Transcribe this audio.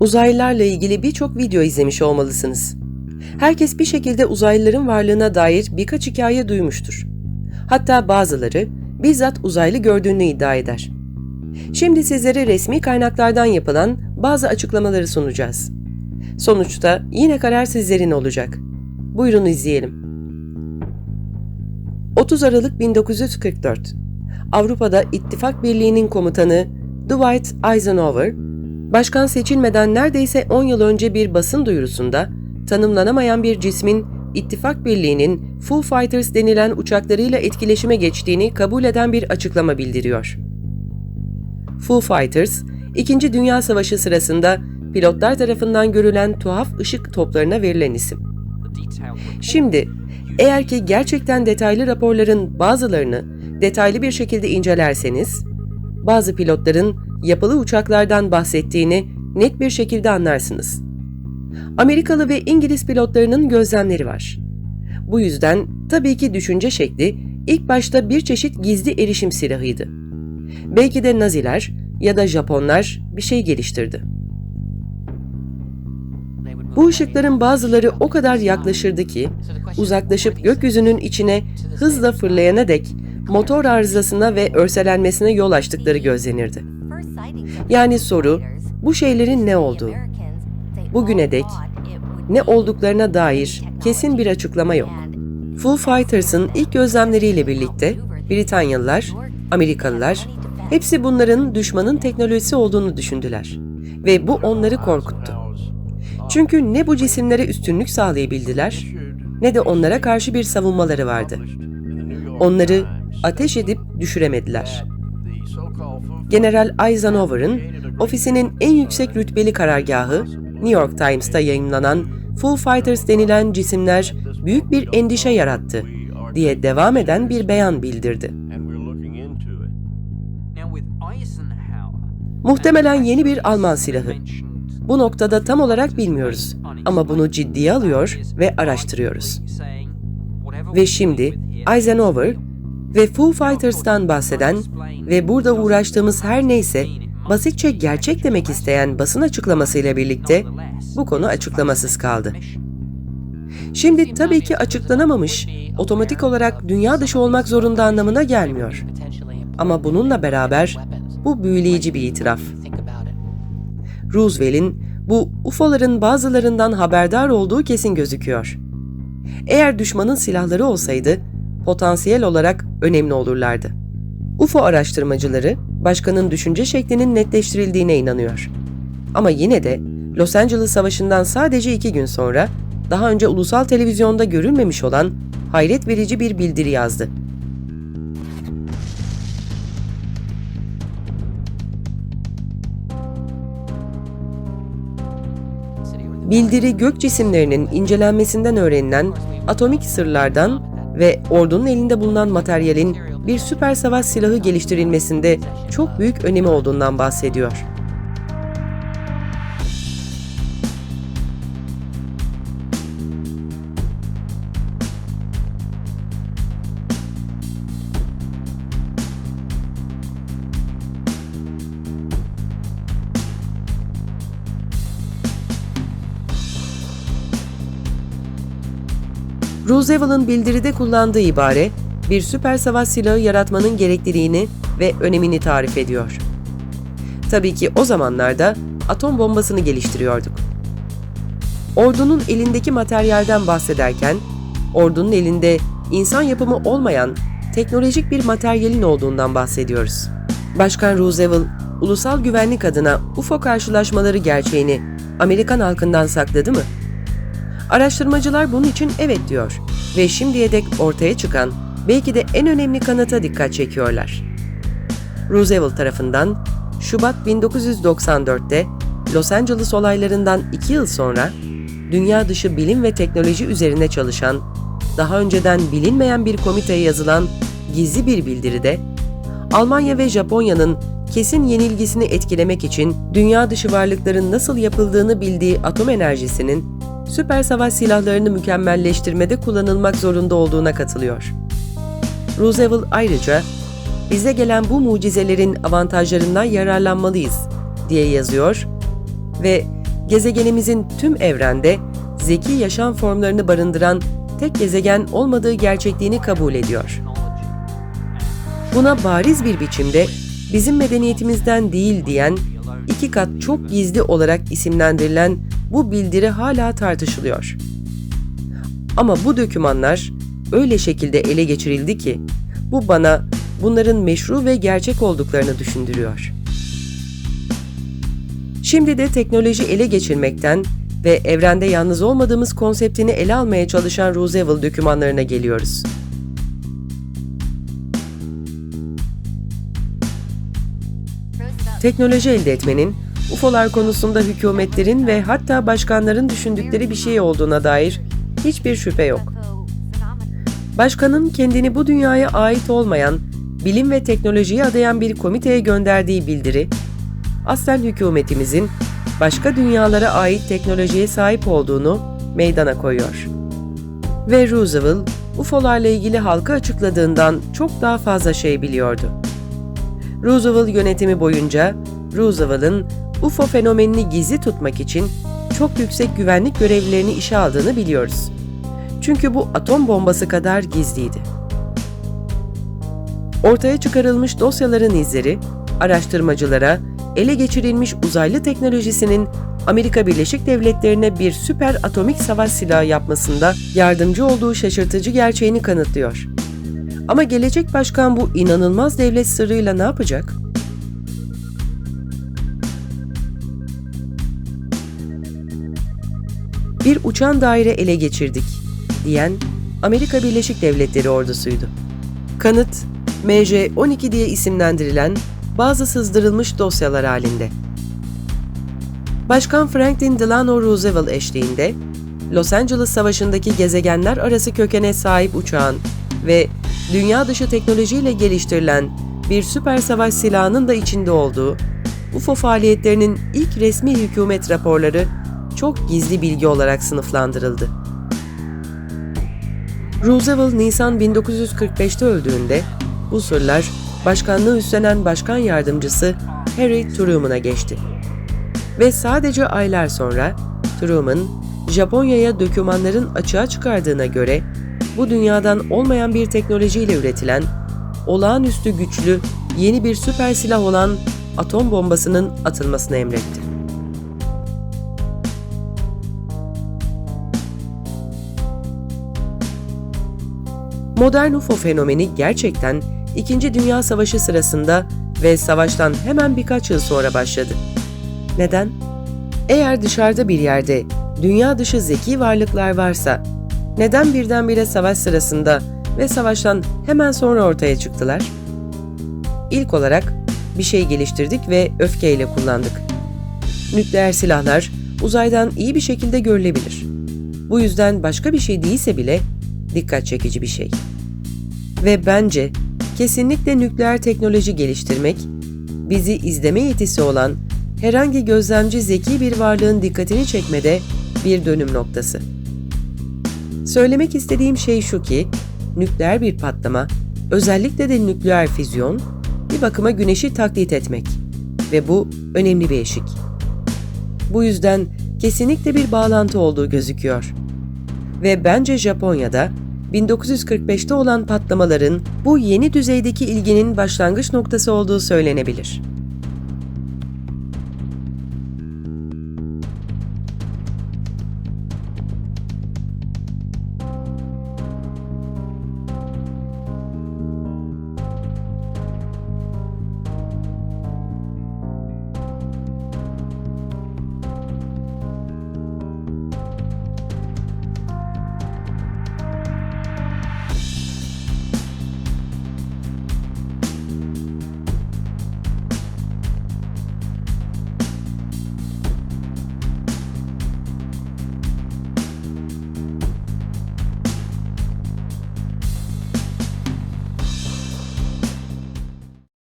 Uzaylılarla ilgili birçok video izlemiş olmalısınız. Herkes bir şekilde uzaylıların varlığına dair birkaç hikaye duymuştur. Hatta bazıları bizzat uzaylı gördüğünü iddia eder. Şimdi sizlere resmi kaynaklardan yapılan bazı açıklamaları sunacağız. Sonuçta yine karar sizlerin olacak. Buyurun izleyelim. 30 Aralık 1944 Avrupa'da İttifak Birliği'nin komutanı Dwight Eisenhower, başkan seçilmeden neredeyse 10 yıl önce bir basın duyurusunda tanımlanamayan bir cismin İttifak Birliği'nin Foo Fighters denilen uçaklarıyla etkileşime geçtiğini kabul eden bir açıklama bildiriyor. Foo Fighters, İkinci Dünya Savaşı sırasında pilotlar tarafından görülen tuhaf ışık toplarına verilen isim. Şimdi, eğer ki gerçekten detaylı raporların bazılarını detaylı bir şekilde incelerseniz, bazı pilotların yapılı uçaklardan bahsettiğini net bir şekilde anlarsınız. Amerikalı ve İngiliz pilotlarının gözlemleri var. Bu yüzden tabii ki düşünce şekli ilk başta bir çeşit gizli erişim silahıydı. Belki de Naziler ya da Japonlar bir şey geliştirdi. Bu ışıkların bazıları o kadar yaklaşırdı ki, uzaklaşıp gökyüzünün içine hızla fırlayana dek motor arızasına ve örselenmesine yol açtıkları gözlenirdi. Yani soru, bu şeylerin ne olduğu. Bugüne dek ne olduklarına dair kesin bir açıklama yok. Foo Fighters'ın ilk gözlemleriyle birlikte Britanyalılar, Amerikalılar hepsi bunların düşmanın teknolojisi olduğunu düşündüler ve bu onları korkuttu. Çünkü ne bu cisimlere üstünlük sağlayabildiler ne de onlara karşı bir savunmaları vardı. Onları ateş edip düşüremediler. General Eisenhower'ın ofisinin en yüksek rütbeli karargahı New York Times'ta yayınlanan Foo Fighters denilen cisimler büyük bir endişe yarattı diye devam eden bir beyan bildirdi. Muhtemelen yeni bir Alman silahı. Bu noktada tam olarak bilmiyoruz ama bunu ciddiye alıyor ve araştırıyoruz. Ve şimdi Eisenhower ve Foo Fighters'tan bahseden ve burada uğraştığımız her neyse basitçe gerçek demek isteyen basın açıklamasıyla birlikte bu konu açıklamasız kaldı. Şimdi tabii ki açıklanamamış, otomatik olarak dünya dışı olmak zorunda anlamına gelmiyor. Ama bununla beraber bu büyüleyici bir itiraf. Roosevelt'in bu UFO'ların bazılarından haberdar olduğu kesin gözüküyor. Eğer düşmanın silahları olsaydı potansiyel olarak önemli olurlardı. UFO araştırmacıları başkanın düşünce şeklinin netleştirildiğine inanıyor. Ama yine de Los Angeles Savaşı'ndan sadece iki gün sonra daha önce ulusal televizyonda görülmemiş olan hayret verici bir bildiri yazdı. Bildiri gök cisimlerinin incelenmesinden öğrenilen atomik sırlardan ve ordunun elinde bulunan materyalin bir süper savaş silahı geliştirilmesinde çok büyük önemi olduğundan bahsediyor. Roosevelt'ın bildiride kullandığı ibare, bir süper savaş silahı yaratmanın gerekliliğini ve önemini tarif ediyor. Tabii ki o zamanlarda atom bombasını geliştiriyorduk. Ordunun elindeki materyalden bahsederken, ordunun elinde insan yapımı olmayan teknolojik bir materyalin olduğundan bahsediyoruz. Başkan Roosevelt, ulusal güvenlik adına UFO karşılaşmaları gerçeğini Amerikan halkından sakladı mı? Araştırmacılar bunun için evet diyor ve şimdiye dek ortaya çıkan belki de en önemli kanıta dikkat çekiyorlar. Roosevelt tarafından Şubat 1994'te Los Angeles olaylarından iki yıl sonra dünya dışı bilim ve teknoloji üzerine çalışan, daha önceden bilinmeyen bir komiteye yazılan gizli bir bildiride, Almanya ve Japonya'nın kesin yenilgisini etkilemek için dünya dışı varlıkların nasıl yapıldığını bildiği atom enerjisinin süper savaş silahlarını mükemmelleştirmede kullanılmak zorunda olduğuna katılıyor. Roosevelt ayrıca bize gelen bu mucizelerin avantajlarından yararlanmalıyız diye yazıyor ve gezegenimizin tüm evrende zeki yaşam formlarını barındıran tek gezegen olmadığı gerçekliğini kabul ediyor. Buna bariz bir biçimde bizim medeniyetimizden değil diyen, iki kat çok gizli olarak isimlendirilen bu bildiri hala tartışılıyor. Ama bu dokümanlar öyle şekilde ele geçirildi ki bu bana bunların meşru ve gerçek olduklarını düşündürüyor. Şimdi de teknoloji ele geçirmekten ve evrende yalnız olmadığımız konseptini ele almaya çalışan Roosevelt dokümanlarına geliyoruz. Teknoloji elde etmenin UFO'lar konusunda hükümetlerin ve hatta başkanların düşündükleri bir şey olduğuna dair hiçbir şüphe yok. Başkanın kendini bu dünyaya ait olmayan, bilim ve teknolojiye adayan bir komiteye gönderdiği bildiri, aslen hükümetimizin başka dünyalara ait teknolojiye sahip olduğunu meydana koyuyor. Ve Roosevelt, UFO'larla ilgili halka açıkladığından çok daha fazla şey biliyordu. Roosevelt yönetimi boyunca Roosevelt'ın UFO fenomenini gizli tutmak için çok yüksek güvenlik görevlilerini işe aldığını biliyoruz. Çünkü bu atom bombası kadar gizliydi. Ortaya çıkarılmış dosyaların izleri, araştırmacılara ele geçirilmiş uzaylı teknolojisinin Amerika Birleşik Devletleri'ne bir süper atomik savaş silahı yapmasında yardımcı olduğu şaşırtıcı gerçeğini kanıtlıyor. Ama gelecek başkan bu inanılmaz devlet sırrıyla ne yapacak? Bir uçan daire ele geçirdik diyen Amerika Birleşik Devletleri ordusuydu. Kanıt, MJ-12 diye isimlendirilen bazı sızdırılmış dosyalar halinde. Başkan Franklin Delano Roosevelt eşliğinde Los Angeles Savaşı'ndaki gezegenler arası kökene sahip uçağın ve dünya dışı teknolojiyle geliştirilen bir süper savaş silahının da içinde olduğu UFO faaliyetlerinin ilk resmi hükümet raporları çok gizli bilgi olarak sınıflandırıldı. Roosevelt Nisan 1945'te öldüğünde bu sırlar başkanlığı üstlenen başkan yardımcısı Harry Truman'a geçti. Ve sadece aylar sonra Truman, Japonya'ya dokümanların açığa çıkardığına göre bu dünyadan olmayan bir teknolojiyle üretilen, olağanüstü güçlü yeni bir süper silah olan atom bombasının atılmasını emretti. Modern UFO fenomeni gerçekten İkinci Dünya Savaşı sırasında ve savaştan hemen birkaç yıl sonra başladı. Neden? Eğer dışarıda bir yerde dünya dışı zeki varlıklar varsa neden birdenbire savaş sırasında ve savaştan hemen sonra ortaya çıktılar? İlk olarak bir şey geliştirdik ve öfkeyle kullandık. Nükleer silahlar uzaydan iyi bir şekilde görülebilir. Bu yüzden başka bir şey değilse bile dikkat çekici bir şey. Ve bence kesinlikle nükleer teknoloji geliştirmek, bizi izleme yetisi olan herhangi gözlemci zeki bir varlığın dikkatini çekmede bir dönüm noktası. Söylemek istediğim şey şu ki, nükleer bir patlama, özellikle de nükleer füzyon, bir bakıma güneşi taklit etmek ve bu önemli bir eşik. Bu yüzden kesinlikle bir bağlantı olduğu gözüküyor. Ve bence Japonya'da 1945'te olan patlamaların bu yeni düzeydeki ilginin başlangıç noktası olduğu söylenebilir.